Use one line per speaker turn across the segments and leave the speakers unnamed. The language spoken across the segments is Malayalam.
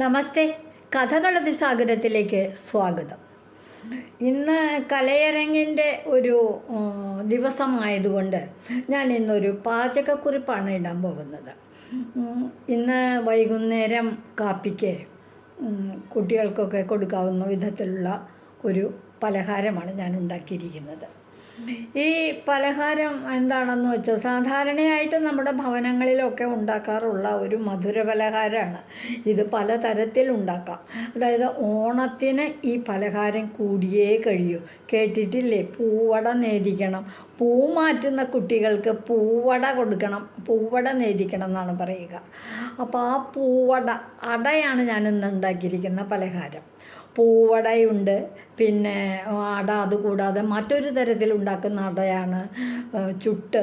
നമസ്തേ. കഥകളതി സാഗരത്തിലേക്ക് സ്വാഗതം. ഇന്ന് കലയരങ്ങിന്റെ ഒരു ദിവസമായതുകൊണ്ട് ഞാൻ ഇന്നൊരു പാചകക്കുറിപ്പാണ് ഇടാൻ പോകുന്നത്. ഇന്ന് വൈകുന്നേരം കാപ്പിക്ക് കുട്ടികൾക്കൊക്കെ കൊടുക്കാവുന്ന വിധത്തിലുള്ള ഒരു പലഹാരമാണ് ഞാൻ ഉണ്ടാക്കിയിരിക്കുന്നത്. ഈ പലഹാരം എന്താണെന്ന് വെച്ചാൽ സാധാരണയായിട്ട് നമ്മുടെ ഭവനങ്ങളിലൊക്കെ ഉണ്ടാക്കാറുള്ള ഒരു മധുര പലഹാരമാണ് ഇത് പലതരത്തിൽ ഉണ്ടാക്കാം. അതായത് ഓണത്തിന് ഈ പലഹാരം കൂടിയേ കഴിയൂ. കേട്ടിട്ടില്ലേ? പൂവട നേദിക്കണം. പൂ മാറ്റുന്ന കുട്ടികൾക്ക് പൂവട കൊടുക്കണം. പൂവട നേദിക്കണം എന്നാണ് പറയുക. അപ്പോൾ ആ പൂവട അടയാണ് ഞാൻ ഉണ്ടാക്കിയിരിക്കുന്ന പലഹാരം. പൂവടയുണ്ട്. പിന്നെ അട അതുകൂടാതെ മറ്റൊരു തരത്തിൽ ഉണ്ടാക്കുന്ന അടയാണ് ചുട്ട്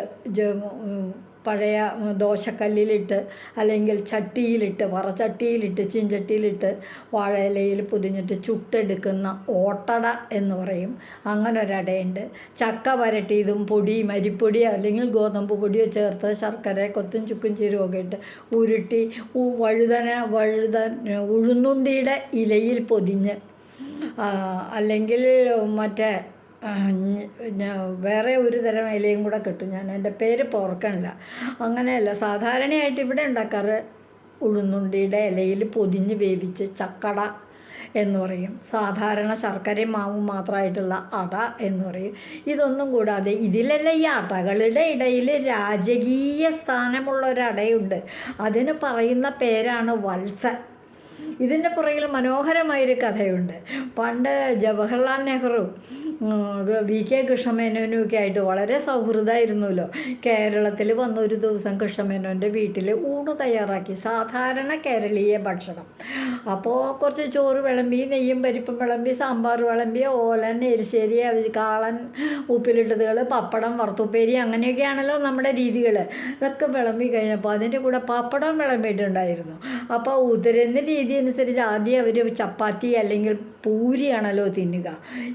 പഴയ ദോശക്കല്ലിലിട്ട് അല്ലെങ്കിൽ ചട്ടിയിലിട്ട് വറചട്ടിയിലിട്ട് ചീഞ്ചട്ടിയിലിട്ട് വാഴയിലയിൽ പൊതിഞ്ഞിട്ട് ചുട്ടെടുക്കുന്ന ഓട്ടട എന്ന് പറയും. അങ്ങനെ ഒരടയുണ്ട്. ചക്ക വരട്ടിയതും പൊടി മരിപ്പൊടി അല്ലെങ്കിൽ ഗോതമ്പ് പൊടിയോ ചേർത്ത് ശർക്കര കൊത്തും ചുക്കും ചീരുമൊക്കെ ഇട്ട് ഉരുട്ടി വഴുതന വഴുതൻ ഉഴുന്നുണ്ടിയുടെ ഇലയിൽ പൊതിഞ്ഞ് അല്ലെങ്കിൽ മറ്റേ വേറെ ഒരു തരം ഇലയും കൂടെ കിട്ടും. ഞാൻ എന്റെ പേര് പോർക്കണില്ല. അങ്ങനെയല്ല സാധാരണയായിട്ട് ഇവിടെ ഉണ്ടാക്കാറ് ഉഴുന്നുണ്ടിയുടെ ഇലയിൽ പൊതിഞ്ഞ് വേവിച്ച് ചക്കട എന്ന് പറയും. സാധാരണ ശർക്കരയും മാവും മാത്രമായിട്ടുള്ള അട എന്ന് പറയും. ഇതൊന്നും കൂടാതെ ഇതിലല്ല ഈ അടകളുടെ ഇടയിൽ രാജകീയ സ്ഥാനമുള്ള ഒരു അടയുണ്ട്. അതിന് പറയുന്ന പേരാണ് വത്സ ഇതിന്റെ പുറകിൽ മനോഹരമായൊരു കഥയുണ്ട്. പണ്ട് ജവഹർലാൽ നെഹ്റു വി കെ കൃഷ്ണമേനോനും ഒക്കെ ആയിട്ട് വളരെ സൗഹൃദമായിരുന്നല്ലോ കേരളത്തിൽ വന്ന ഒരു ദിവസം കൃഷ്ണമേനോന്റെ വീട്ടിൽ ഊണ് തയ്യാറാക്കി സാധാരണ കേരളീയ ഭക്ഷണം. അപ്പോൾ കുറച്ച് ചോറ് വിളമ്പി നെയ്യും പരിപ്പും വിളമ്പി സാമ്പാർ വിളമ്പി ഓലൻ എരിശ്ശേരി കാളൻ ഉപ്പിലിട്ടതുകൾ പപ്പടം വറുത്തുപ്പേരി അങ്ങനെയൊക്കെയാണല്ലോ നമ്മുടെ രീതികൾ ഇതൊക്കെ വിളമ്പി കഴിഞ്ഞപ്പോൾ അതിന്റെ കൂടെ പപ്പടം വിളമ്പിയിട്ടുണ്ടായിരുന്നു. അപ്പോൾ ഉതിരുന്ന രീതി അനുസരിച്ച് ആദ്യം അവർ ചപ്പാത്തി അല്ലെങ്കിൽ പൂരിയാണല്ലോ തിന്നുക.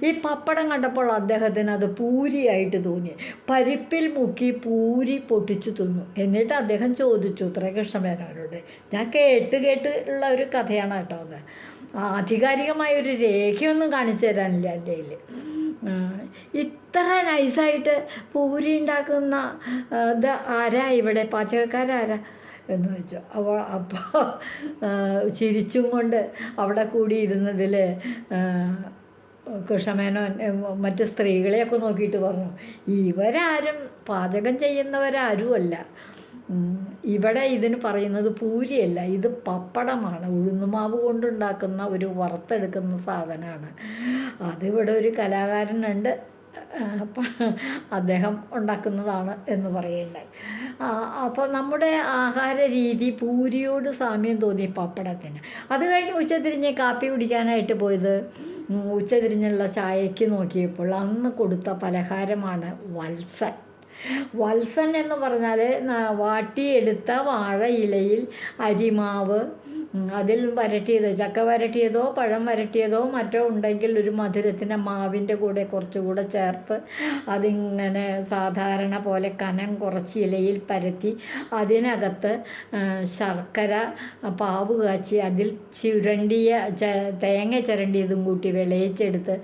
ഈ പപ്പടം കണ്ടപ്പോൾ അദ്ദേഹത്തിന് അത് പൂരിയായിട്ട് തോന്നി. പരിപ്പിൽ മുക്കി പൂരി പൊട്ടിച്ചു തിന്നു. എന്നിട്ട് അദ്ദേഹം ചോദിച്ചു ഉത്തരകൃഷ്ണമേനോനോട് ഞാൻ കേട്ട് കേട്ട് ഉള്ള ഒരു കഥയാണ് കേട്ടോ അത്. ആധികാരികമായ ഒരു രേഖയൊന്നും കാണിച്ചു തരാനില്ല എന്റെ കയ്യിൽ ഇത്ര നൈസായിട്ട് പൂരി ഉണ്ടാക്കുന്ന ഇത് ആരാ ഇവിടെ? പാചകക്കാരാരാ? എന്ന് വെച്ചു. അവ അപ്പോൾ ചിരിച്ചും കൊണ്ട് അവിടെ കൂടിയിരുന്നതിൽ കൃഷ്ണമേനോൻ മറ്റ് സ്ത്രീകളെയൊക്കെ നോക്കിയിട്ട് പറഞ്ഞു ഇവരാരും പാചകം ചെയ്യുന്നവരാരുമല്ല. അല്ല ഇവിടെ ഇതിന് പറയുന്നത് പൂരിയല്ല ഇത് പപ്പടമാണ്. ഉഴുന്നുമാവ് കൊണ്ടുണ്ടാക്കുന്ന ഒരു വറുത്തെടുക്കുന്ന സാധനമാണ്. അതിവിടെ ഒരു കലാകാരനുണ്ട്. അദ്ദേഹം ഉണ്ടാക്കുന്നതാണ് എന്ന് പറയുണ്ടായി അപ്പോൾ നമ്മുടെ ആഹാര രീതി പൂരിയോട് സാമ്യം തോന്നി പപ്പടത്തിന്. അത് കഴിഞ്ഞ് ഉച്ചതിരിഞ്ഞ് കാപ്പി കുടിക്കാനായിട്ട് പോയത് ഉച്ചതിരിഞ്ഞുള്ള ചായക്ക് നോക്കിയപ്പോൾ അന്ന് കൊടുത്ത പലഹാരമാണ് വത്സൻ. വത്സൻ എന്ന് പറഞ്ഞാൽ വാട്ടിയെടുത്ത വാഴ ഇലയിൽ അരിമാവ് അതിൽ വരട്ടിയത് ചക്ക വരട്ടിയതോ പഴം വരട്ടിയതോ മറ്റോ ഉണ്ടെങ്കിൽ ഒരു മധുരത്തിന് മാവിന്റെ കൂടെ കുറച്ചുകൂടെ ചേർത്ത് അതിങ്ങനെ സാധാരണ പോലെ കനം കുറച്ച് ഇലയിൽ പരത്തി അതിനകത്ത് ശർക്കര പാവ് കാച്ചി അതിൽ ചുരണ്ടിയ തേങ്ങ ചിരണ്ടിയതും കൂട്ടി വിളയിച്ചെടുത്ത്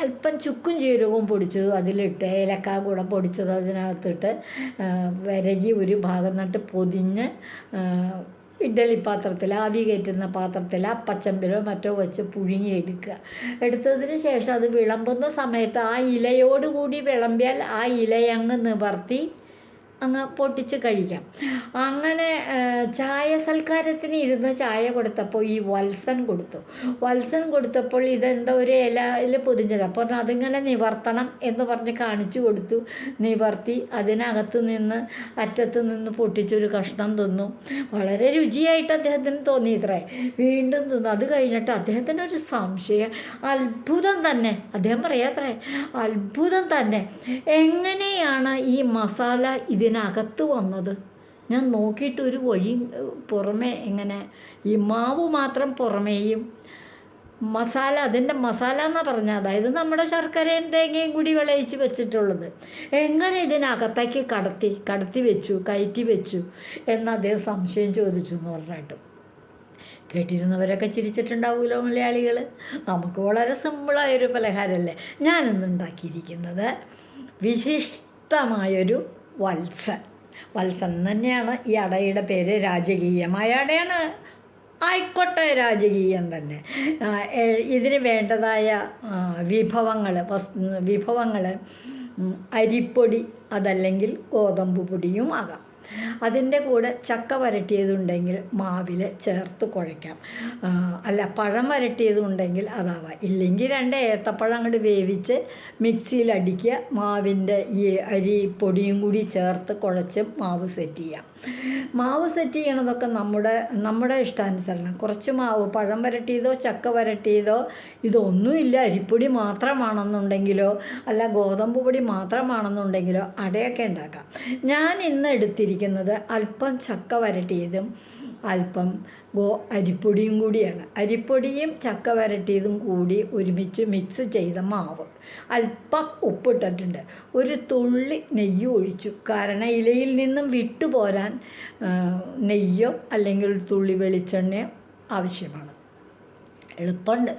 അല്പം ചുക്കും ജീരകവും പൊടിച്ചത് അതിലിട്ട് ഏലക്ക കൂടെ പൊടിച്ചത് അതിനകത്തിട്ട് വരകി ഒരു ഭാഗം നട്ട് പൊതിഞ്ഞ് ഇഡ്ഡലി പാത്രത്തിൽ ആവി കയറ്റുന്ന പാത്രത്തിൽ അപ്പച്ചമ്പിലോ മറ്റോ വെച്ച് പുഴുങ്ങിയെടുക്കുക. എടുത്തതിന് ശേഷം അത് വിളമ്പുന്ന സമയത്ത് ആ ഇലയോടുകൂടി വിളമ്പിയാൽ ആ ഇലയങ്ങ് നിവർത്തി അങ്ങ് പൊട്ടിച്ച് കഴിക്കാം. അങ്ങനെ ചായ സൽക്കാരത്തിന് ഇരുന്ന് ചായ കൊടുത്തപ്പോൾ ഈ വത്സൻ കൊടുത്തു. വത്സൻ കൊടുത്തപ്പോൾ ഇതെന്താ ഒരു ഇലയിൽ പൊതിഞ്ഞത്. അപ്പോൾ അതിങ്ങനെ നിവർത്തണം എന്ന് പറഞ്ഞ് കാണിച്ചു കൊടുത്തു. നിവർത്തി അതിനകത്ത് നിന്ന് അറ്റത്ത് നിന്ന് പൊട്ടിച്ചൊരു കഷ്ണം തിന്നു. വളരെ രുചിയായിട്ട് അദ്ദേഹത്തിന് തോന്നി ഇത്രേ. വീണ്ടും തിന്നു. അത് കഴിഞ്ഞിട്ട് അദ്ദേഹത്തിന് ഒരു സംശയം. അത്ഭുതം തന്നെ. അദ്ദേഹം പറയാത്രേ അത്ഭുതം തന്നെ. എങ്ങനെയാണ് ഈ മസാല ഇതിനകത്ത് വന്നത്? ഞാൻ നോക്കിയിട്ട് ഒരു വഴി പുറമേ ഇങ്ങനെ ഈ മാവ് മാത്രം പുറമേയും മസാല അതിന്റെ മസാല എന്നാ പറഞ്ഞാൽ അതായത് നമ്മുടെ ശർക്കരയും തേങ്ങയും കൂടി വിളയിച്ച് വെച്ചിട്ടുള്ളത്. എങ്ങനെ ഇതിനകത്തേക്ക് കടത്തി കടത്തി വെച്ചു കയറ്റി വെച്ചു എന്ന് അദ്ദേഹം സംശയം ചോദിച്ചു എന്ന് പറഞ്ഞിട്ട്. കേട്ടിരുന്നവരൊക്കെ ചിരിച്ചിട്ടുണ്ടാവുമല്ലോ മലയാളികൾ നമുക്ക് വളരെ സിമ്പിളായൊരു പലഹാരമല്ലേ? ഞാനിന്ന് ഉണ്ടാക്കിയിരിക്കുന്നത് വിശിഷ്ടമായൊരു വത്സൻ വത്സൻ തന്നെയാണ് ഈ അടയുടെ പേര്. രാജകീയമായ അടയാണ്. ആയിക്കോട്ടെ രാജകീയം തന്നെ. ഇതിന് വേണ്ടതായ വിഭവങ്ങൾ വിഭവങ്ങൾ അരിപ്പൊടി അതല്ലെങ്കിൽ ഗോതമ്പ് പൊടിയും ആകാം. അതിന്റെ കൂടെ ചക്ക വരട്ടിയതുണ്ടെങ്കിൽ മാവിൽ ചേർത്ത് കുഴയ്ക്കാം. അല്ല പഴം വരട്ടിയതുണ്ടെങ്കിൽ അതാവാം. ഇല്ലെങ്കിൽ രണ്ട് ഏത്തപ്പഴം അങ്ങോട്ട് വേവിച്ച് മിക്സിയിൽ അടിക്കുക മാവിന്റെ ഈ അരി പൊടിയും കൂടി ചേർത്ത് കുഴച്ച് മാവ് സെറ്റ് ചെയ്യാം. മാവ് സെറ്റ് ചെയ്യണതൊക്കെ നമ്മുടെ നമ്മുടെ ഇഷ്ടാനുസരണം. കുറച്ച് മാവ് പഴം വരട്ടിയതോ ചക്ക വരട്ടിയതോ ഇതൊന്നുമില്ല അരിപ്പൊടി മാത്രമാണെന്നുണ്ടെങ്കിലോ അല്ല ഗോതമ്പ് പൊടി മാത്രമാണെന്നുണ്ടെങ്കിലോ അടയൊക്കെ ഉണ്ടാക്കാം. ഞാൻ ഇന്ന് എടുത്തിരിക്കുന്നത് അല്പം ചക്ക വരട്ടിയതും അല്പം ഗോ അരിപ്പൊടിയും കൂടിയാണ്. അരിപ്പൊടിയും ചക്ക വരട്ടിയതും കൂടി ഒരുമിച്ച് മിക്സ് ചെയ്ത മാവ്. അല്പം ഉപ്പിട്ടിട്ടുണ്ട്. ഒരു തുള്ളി നെയ്യ് ഒഴിച്ചു. കാരണം ഇലയിൽ നിന്നും വിട്ടുപോരാൻ നെയ്യോ അല്ലെങ്കിൽ ഒരു തുള്ളി വെളിച്ചെണ്ണയോ ആവശ്യമാണ്. എളുപ്പമുണ്ട്.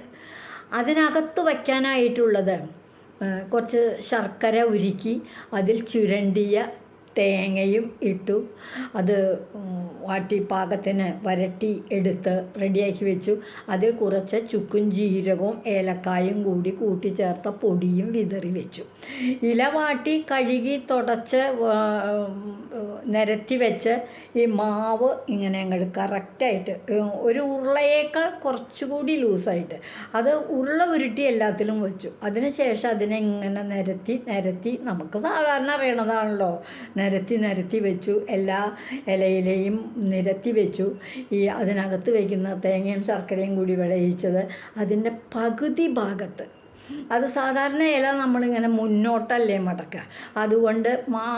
അതിനകത്ത് വയ്ക്കാനായിട്ടുള്ളത് കുറച്ച് ശർക്കര ഉരുക്കി അതിൽ ചുരണ്ടിയ തേങ്ങയും ഇട്ടു. അത് വാട്ടി പാകത്തിന് വരട്ടി എടുത്ത് റെഡിയാക്കി വെച്ചു. അതിൽ കുറച്ച് ചുക്കും ജീരകവും ഏലക്കായും കൂടി കൂട്ടിച്ചേർത്ത പൊടിയും വിതറി വെച്ചു. ഇല വാട്ടി കഴുകി തുടച്ച് നിരത്തി വെച്ച് ഈ മാവ് ഇങ്ങനെ അങ്ങോട്ട് കറക്റ്റായിട്ട് ഒരു ഉരുളയേക്കാൾ കുറച്ചുകൂടി ലൂസായിട്ട്. അത് ഉരുള ഉരുട്ടി എല്ലാത്തിലും വെച്ചു. അതിന് ശേഷം അതിനെ ഇങ്ങനെ നിരത്തി നിരത്തി. നമുക്ക് സാധാരണ അറിയണതാണല്ലോ നിരത്തി നിരത്തി വെച്ചു. എല്ലാ ഇലയിലെയും നിരത്തി വെച്ചു. ഈ അതിനകത്ത് വയ്ക്കുന്ന തേങ്ങയും ശർക്കരയും കൂടി വിളയിച്ചത് അതിന്റെ പകുതി ഭാഗത്ത്. അത് സാധാരണ ഇല നമ്മളിങ്ങനെ മുന്നോട്ടല്ലേ മടക്കുക. അതുകൊണ്ട്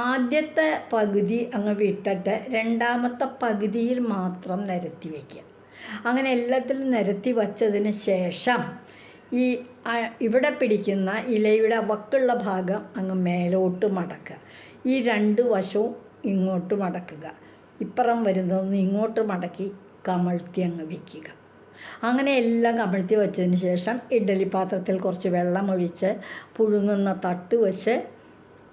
ആദ്യത്തെ പകുതി അങ്ങ് വിട്ടിട്ട് രണ്ടാമത്തെ പകുതിയിൽ മാത്രം നിരത്തി വയ്ക്കുക അങ്ങനെ എല്ലാത്തിലും നിരത്തി വച്ചതിന് ശേഷം ഈ ഇവിടെ പിടിക്കുന്ന ഇലയുടെ വക്കുള്ള ഭാഗം അങ്ങ് മേലോട്ട് മടക്കുക. ഈ രണ്ട് വശവും ഇങ്ങോട്ട് മടക്കുക. ഇപ്പുറം വരുന്നതൊന്ന് ഇങ്ങോട്ട് മടക്കി കമഴ്ത്തി അങ്ങ് വയ്ക്കുക അങ്ങനെ എല്ലാം കമഴ്ത്തി വെച്ചതിന് ശേഷം ഇഡ്ഡലി പാത്രത്തിൽ കുറച്ച് വെള്ളം ഒഴിച്ച് പുഴുങ്ങുന്ന തട്ട് വെച്ച്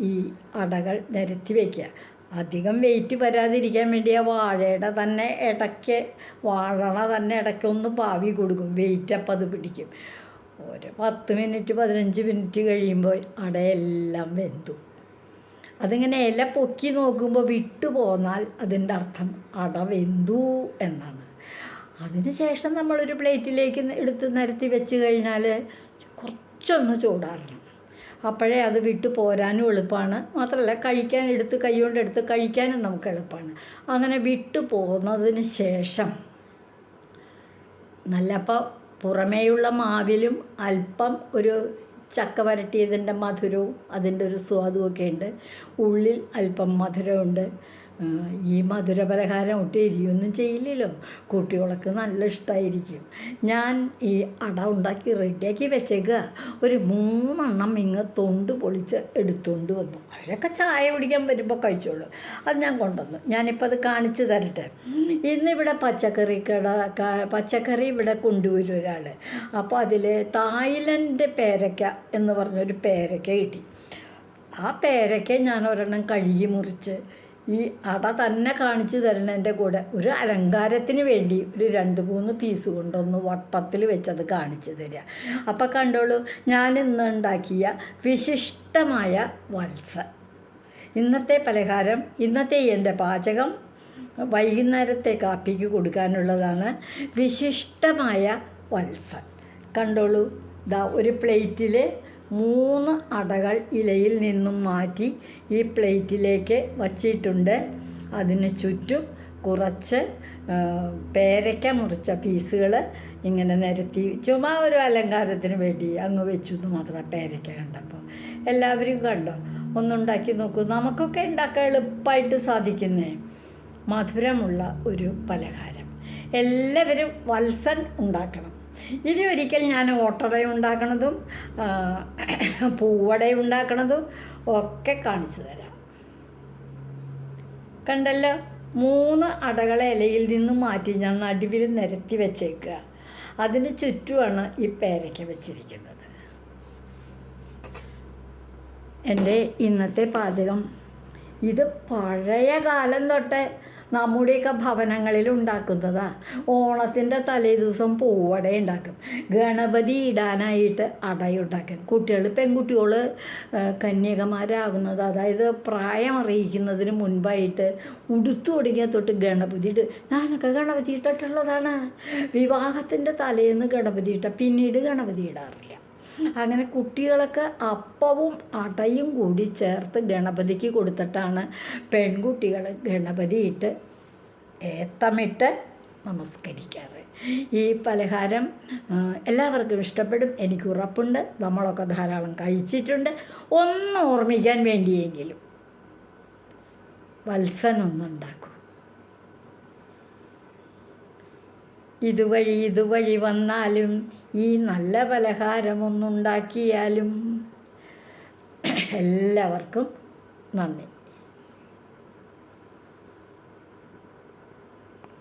ഈ അടകൾ നിരത്തി വയ്ക്കുക അധികം വെയിറ്റ് വരാതിരിക്കാൻ വേണ്ടി ആ വാഴയുടെ തന്നെ ഇടയ്ക്ക് വാഴണ തന്നെ ഇടയ്ക്ക് ഒന്ന് പാവി കൊടുക്കും. വെയിറ്റ് അപ്പം അത് പിടിക്കും. ഒരു പത്ത് മിനിറ്റ് പതിനഞ്ച് മിനിറ്റ് കഴിയുമ്പോൾ അടയെല്ലാം വെന്തു. അതിങ്ങനെ ഇല പൊക്കി നോക്കുമ്പോൾ വിട്ടു പോന്നാൽ അതിന്റെ അർത്ഥം അടവെന്തു എന്നാണ്. അതിന് ശേഷം നമ്മളൊരു പ്ലേറ്റിലേക്ക് എടുത്ത് നിരത്തി വെച്ച് കഴിഞ്ഞാൽ കുറച്ചൊന്ന് ചൂടാറണം. അപ്പോഴേ അത് വിട്ടു പോരാനും എളുപ്പമാണ്. മാത്രമല്ല കഴിക്കാൻ എടുത്ത് കൈകൊണ്ട് എടുത്ത് കഴിക്കാനും നമുക്ക് എളുപ്പമാണ്. അങ്ങനെ വിട്ടു പോകുന്നതിന് ശേഷം നല്ല അപ്പോൾ പുറമേയുള്ള മാവിലും അല്പം ഒരു ചക്ക വരട്ടിയതിന്റെ മധുരവും അതിന്റെ ഒരു സ്വാദുമൊക്കെ ഉണ്ട്. ഉള്ളിൽ അല്പം മധുരമുണ്ട്. ഈ മധുര പലഹാരം ഒട്ടും എരിയൊന്നും ചെയ്യില്ലല്ലോ. കുട്ടികൾക്ക് നല്ല ഇഷ്ടമായിരിക്കും ഞാൻ ഈ അട ഉണ്ടാക്കി റെഡിയാക്കി വെച്ചേക്കുക ഒരു മൂന്നെണ്ണം ഇങ്ങ് തൊണ്ട് പൊളിച്ച് എടുത്തുകൊണ്ട് വന്നു. അവരൊക്കെ ചായ കുടിക്കാൻ വരുമ്പോൾ കഴിച്ചോളൂ. അത് ഞാൻ കൊണ്ടുവന്നു. ഞാനിപ്പോൾ അത് കാണിച്ചു തരട്ടെ. ഇന്നിവിടെ പച്ചക്കറി കട പച്ചക്കറി ഇവിടെ കൊണ്ടുവരും ഒരാൾ അപ്പോൾ അതിൽ തായ്ലൻഡ് പേരക്ക എന്ന് പറഞ്ഞൊരു പേരക്ക കിട്ടി. ആ പേരക്ക ഞാൻ ഒരെണ്ണം കഴുകി മുറിച്ച് ഈ അട തന്നെ കാണിച്ചു തരണതിന്റെ കൂടെ. ഒരു അലങ്കാരത്തിന് വേണ്ടി ഒരു രണ്ട് മൂന്ന് പീസ് കൊണ്ടൊന്ന് വട്ടത്തിൽ വെച്ചത് കാണിച്ചു തരിക അപ്പം കണ്ടോളൂ ഞാൻ ഇന്ന് ഉണ്ടാക്കിയ വിശിഷ്ടമായ വത്സ. ഇന്നത്തെ പലഹാരം ഇന്നത്തെ എന്റെ പാചകം വൈകുന്നേരത്തെ കാപ്പിക്ക് കൊടുക്കാനുള്ളതാണ് വിശിഷ്ടമായ വത്സൻ. കണ്ടോളൂ ദാ ഒരു പ്ലേറ്റിൽ മൂന്ന് അടകൾ ഇലയിൽ നിന്നും മാറ്റി ഈ പ്ലേറ്റിലേക്ക് വച്ചിട്ടുണ്ട്. അതിന് ചുറ്റും കുറച്ച് പേരയ്ക്ക മുറിച്ച പീസുകൾ ഇങ്ങനെ നിരത്തി. ചുമ്മാ ഒരു അലങ്കാരത്തിന് വേണ്ടി അങ്ങ് വെച്ചു എന്ന് മാത്രം പേരയ്ക്ക കണ്ടപ്പോൾ എല്ലാവരും കണ്ടോ? ഒന്നുണ്ടാക്കി നോക്കൂ. നമുക്കൊക്കെ ഉണ്ടാക്കാൻ എളുപ്പമായിട്ട് സാധിക്കുന്നേ. മധുരമുള്ള ഒരു പലഹാരം. എല്ലാവരും വത്സൻ ഉണ്ടാക്കണം. ഇനി ഒരിക്കൽ ഞാൻ ഓട്ടട ഉണ്ടാക്കണതും പൂവട ഉണ്ടാക്കണതും ഒക്കെ കാണിച്ചു തരാം. കണ്ടല്ലോ? മൂന്ന് അടകളെ ഇലയിൽ നിന്ന് മാറ്റി ഞാൻ നടുവിൽ നിരത്തി വെച്ചേക്കുക. അതിന് ചുറ്റുമാണ് ഈ പേരയ്ക്ക വെച്ചിരിക്കുന്നത്. എന്റെ ഇന്നത്തെ പാചകം. ഇത് പഴയ കാലം തൊട്ട് നമ്മുടെയൊക്കെ ഭവനങ്ങളിൽ ഉണ്ടാക്കുന്നതാ. ഓണത്തിന്റെ തലേ ദിവസം പൂവട ഉണ്ടാക്കും. ഗണപതി ഇടാനായിട്ട് അടയുണ്ടാക്കും കുട്ടികൾ പെൺകുട്ടികൾ കന്യകമാരാകുന്നത് അതായത് പ്രായം അറിയിക്കുന്നതിന് മുൻപായിട്ട് ഉടുത്തു തുടങ്ങിയ തൊട്ട് ഗണപതി ഇട്ട് ഞാനൊക്കെ ഗണപതി ഇട്ടിട്ടുള്ളതാണ്. വിവാഹത്തിന്റെ തലേന്ന് ഗണപതി ഇട്ട പിന്നീട് ഗണപതി ഇടാറില്ല. അങ്ങനെ കുട്ടികളൊക്കെ അപ്പവും അടയും കൂടി ചേർത്ത് ഗണപതിക്ക് കൊടുത്തിട്ടാണ് പെൺകുട്ടികൾ ഗണപതിയിട്ട് ഏത്തമിട്ട് നമസ്കരിക്കാറ്. ഈ പലഹാരം എല്ലാവർക്കും ഇഷ്ടപ്പെടും. എനിക്ക് ഉറപ്പുണ്ട്. നമ്മളൊക്കെ ധാരാളം കഴിച്ചിട്ടുണ്ട്. ഒന്ന് ഓർമ്മിക്കാൻ വേണ്ടിയെങ്കിലും വത്സനൊന്നുണ്ടാക്കും ഇതുവഴി ഇതുവഴി വന്നാലും ഈ നല്ല പലഹാരമൊന്നുണ്ടാക്കിയാലും. എല്ലാവർക്കും നന്ദി.